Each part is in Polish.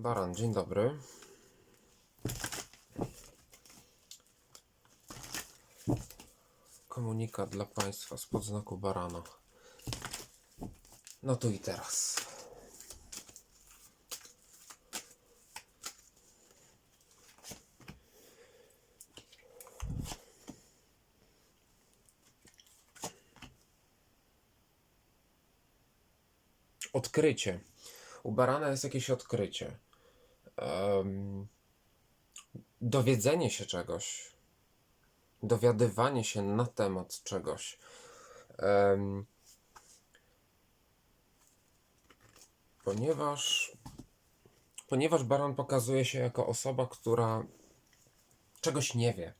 Baran, dzień dobry. Komunikat dla Państwa z podznaku barana. No tu i teraz. Odkrycie. U barana jest jakieś odkrycie. Em, dowiedzenie się czegoś. Dowiadywanie się na temat czegoś. Em, ponieważ, ponieważ baran pokazuje się jako osoba, która czegoś nie wie.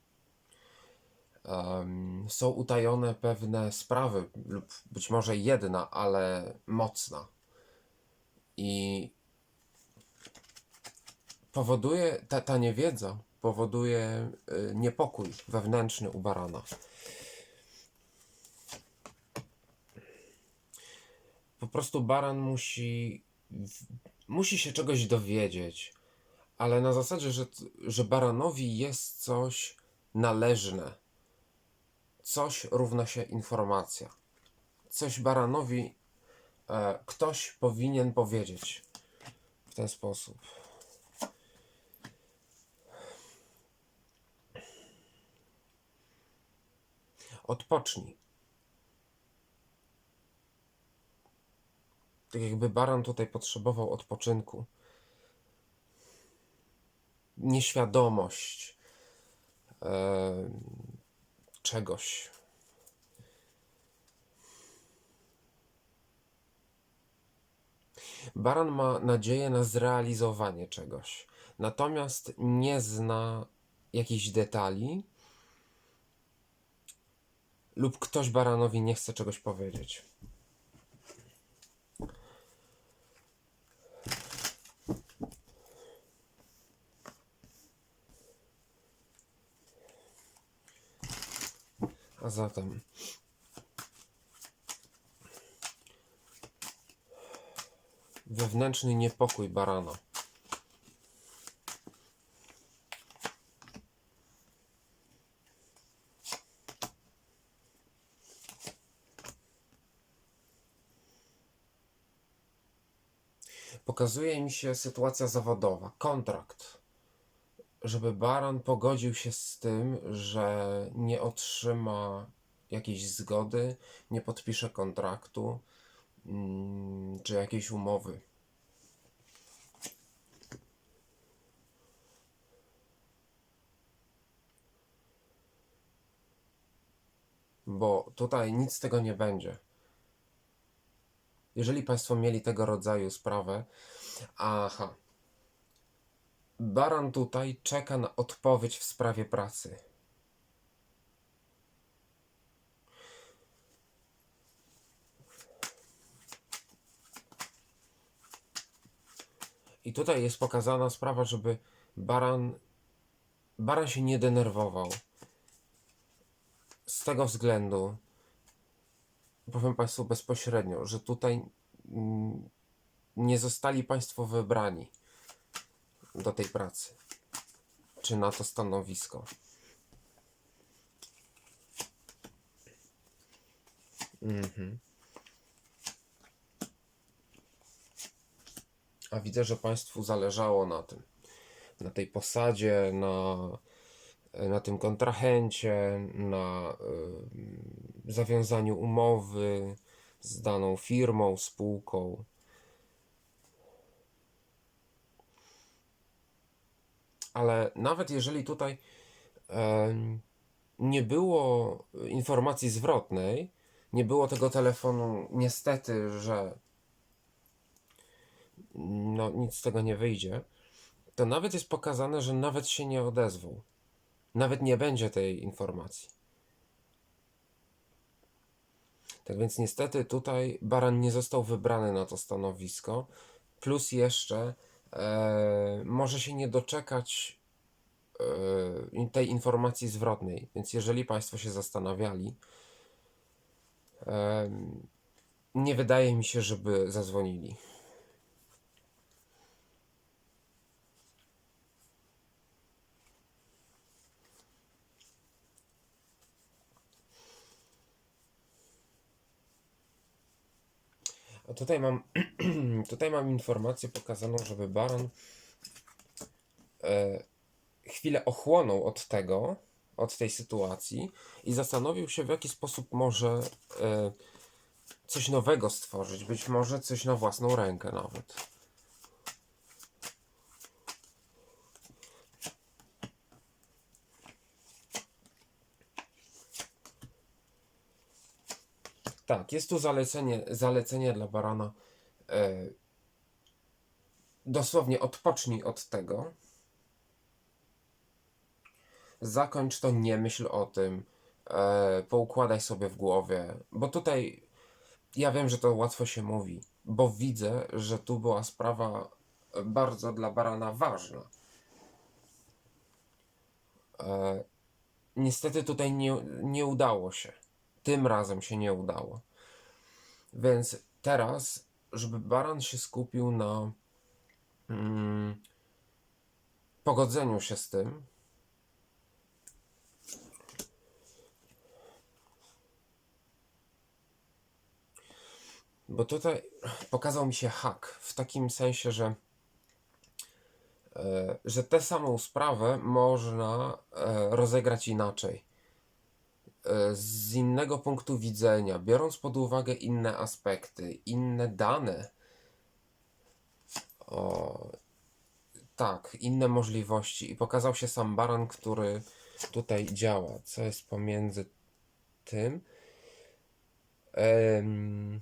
Em, są utajone pewne sprawy, lub być może jedna, ale mocna. I powoduje, ta, ta niewiedza powoduje y, niepokój wewnętrzny u barana. Po prostu baran musi, musi się czegoś dowiedzieć, ale na zasadzie, że, że baranowi jest coś należne. Coś równa się informacja. Coś baranowi e, ktoś powinien powiedzieć w ten sposób. Odpocznij. Tak jakby baran tutaj potrzebował odpoczynku. Nieświadomość e, czegoś. Baran ma nadzieję na zrealizowanie czegoś, natomiast nie zna jakichś detali, lub ktoś baranowi nie chce czegoś powiedzieć. A zatem wewnętrzny niepokój barana. Pokazuje mi się sytuacja zawodowa, kontrakt. Żeby baran pogodził się z tym, że nie otrzyma jakiejś zgody, nie podpisze kontraktu mm, czy jakiejś umowy. Bo tutaj nic z tego nie będzie. Jeżeli Państwo mieli tego rodzaju sprawę, aha. Baran tutaj czeka na odpowiedź w sprawie pracy. I tutaj jest pokazana sprawa, żeby baran, baran się nie denerwował. Z tego względu, powiem Państwu bezpośrednio, że tutaj mm, nie zostali Państwo wybrani do tej pracy, czy na to stanowisko. Mhm. A widzę, że Państwu zależało na tym, na tej posadzie, na, na tym kontrahencie, na y, zawiązaniu umowy z daną firmą, spółką. Ale nawet jeżeli tutaj nie było informacji zwrotnej, nie było tego telefonu, niestety, że no nic z tego nie wyjdzie, to nawet jest pokazane, że nawet się nie odezwał. Nawet nie będzie tej informacji. Tak więc niestety tutaj Baran nie został wybrany na to stanowisko, plus jeszcze e, może się nie doczekać e, tej informacji zwrotnej. Więc jeżeli Państwo się zastanawiali, e, nie wydaje mi się, żeby zadzwonili. A tutaj mam, tutaj mam informację pokazaną, żeby baran e, chwilę ochłonął od tego, od tej sytuacji i zastanowił się, w jaki sposób może e, coś nowego stworzyć. Być może coś na własną rękę nawet. Tak, jest tu zalecenie, zalecenie dla barana. E, dosłownie odpocznij od tego. Zakończ to, nie myśl o tym. E, poukładaj sobie w głowie. Bo tutaj ja wiem, że to łatwo się mówi, bo widzę, że tu była sprawa bardzo dla barana ważna. E, niestety tutaj nie, nie udało się. Tym razem się nie udało. Więc teraz, żeby baran się skupił na mm, pogodzeniu się z tym, bo tutaj pokazał mi się hak w takim sensie, że e, że tę samą sprawę można e, rozegrać inaczej. E, z innego punktu widzenia, biorąc pod uwagę inne aspekty, inne dane. O, tak, inne możliwości. I pokazał się sam baran, który tutaj działa. Co jest pomiędzy tym? Em,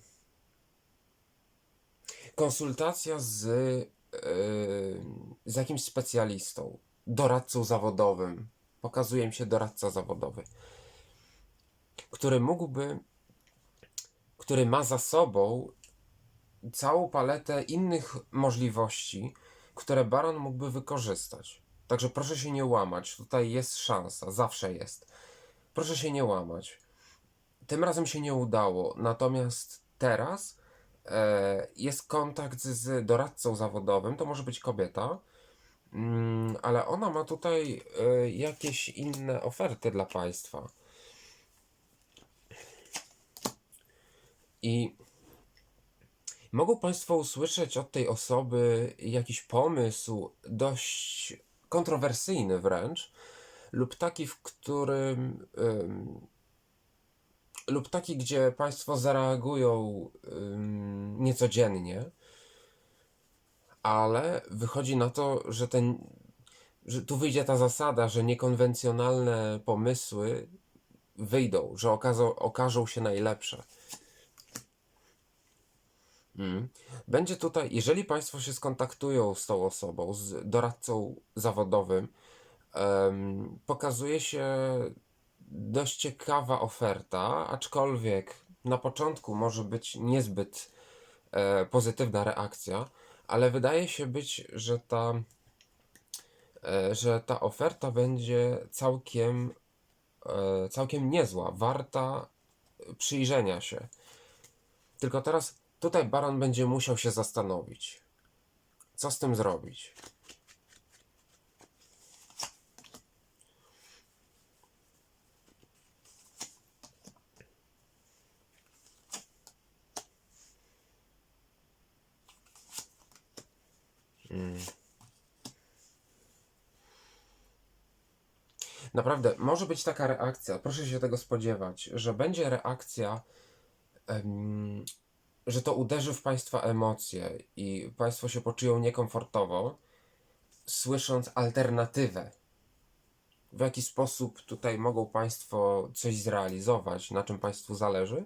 konsultacja z, em, z jakimś specjalistą, doradcą zawodowym. Pokazuje mi się doradca zawodowy który mógłby, który ma za sobą całą paletę innych możliwości, które baron mógłby wykorzystać. Także proszę się nie łamać, tutaj jest szansa, zawsze jest. Proszę się nie łamać. Tym razem się nie udało, natomiast teraz e, jest kontakt z doradcą zawodowym, to może być kobieta, mm, ale ona ma tutaj e, jakieś inne oferty dla Państwa. I mogą Państwo usłyszeć od tej osoby jakiś pomysł, dość kontrowersyjny wręcz, lub taki, w którym. ym, lub taki, gdzie Państwo zareagują ym, niecodziennie, ale wychodzi na to, że ten. Że tu wyjdzie ta zasada, że niekonwencjonalne pomysły wyjdą, że okażą, okażą się najlepsze. Mm. Będzie tutaj, jeżeli Państwo się skontaktują z tą osobą, z doradcą zawodowym, em, pokazuje się dość ciekawa oferta, aczkolwiek na początku może być niezbyt e, pozytywna reakcja, ale wydaje się być, że ta, e, że ta oferta będzie całkiem, e, całkiem niezła, warta przyjrzenia się. Tylko teraz Tutaj baron będzie musiał się zastanowić, co z tym zrobić. Hmm. Naprawdę, może być taka reakcja, proszę się tego spodziewać, że będzie reakcja że to uderzy w Państwa emocje i Państwo się poczują niekomfortowo, słysząc alternatywę. W jaki sposób tutaj mogą Państwo coś zrealizować, na czym Państwu zależy.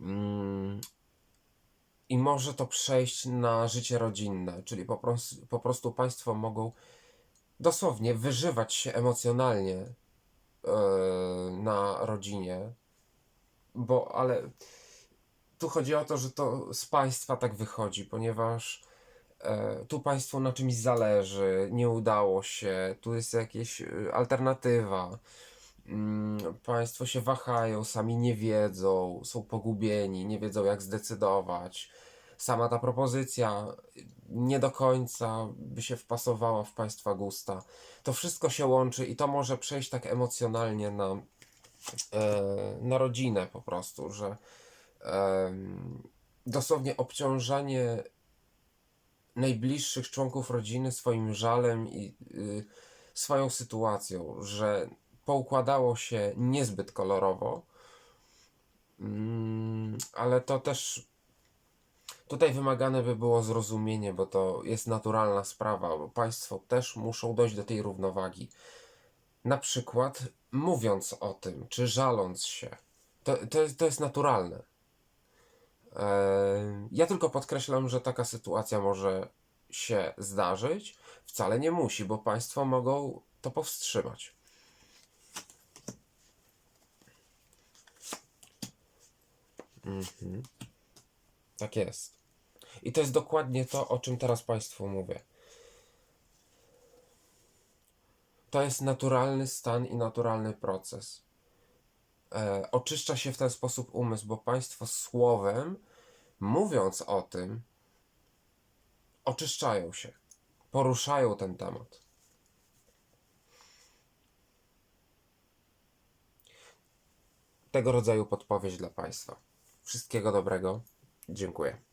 Mm. I może to przejść na życie rodzinne, czyli po prostu, po prostu Państwo mogą dosłownie wyżywać się emocjonalnie yy, na rodzinie, bo ale tu chodzi o to, że to z państwa tak wychodzi, ponieważ e, tu państwu na czymś zależy, nie udało się, tu jest jakaś e, alternatywa. Mm, państwo się wahają, sami nie wiedzą, są pogubieni, nie wiedzą jak zdecydować. Sama ta propozycja nie do końca by się wpasowała w Państwa gusta. To wszystko się łączy i to może przejść tak emocjonalnie na, e, na rodzinę po prostu, że dosłownie obciążanie najbliższych członków rodziny swoim żalem i y, swoją sytuacją, że poukładało się niezbyt kolorowo, mm, ale to też tutaj wymagane by było zrozumienie, bo to jest naturalna sprawa, bo państwo też muszą dojść do tej równowagi. Na przykład mówiąc o tym, czy żaląc się, to, to, to jest naturalne. Eee, Ja tylko podkreślam, że taka sytuacja może się zdarzyć. Wcale nie musi, bo państwo mogą to powstrzymać. Mhm. Tak jest. I to jest dokładnie to, o czym teraz Państwu mówię. To jest naturalny stan i naturalny proces. E, oczyszcza się w ten sposób umysł, bo Państwo słowem, mówiąc o tym, oczyszczają się, poruszają ten temat. Tego rodzaju podpowiedź dla Państwa. Wszystkiego dobrego. Dziękuję.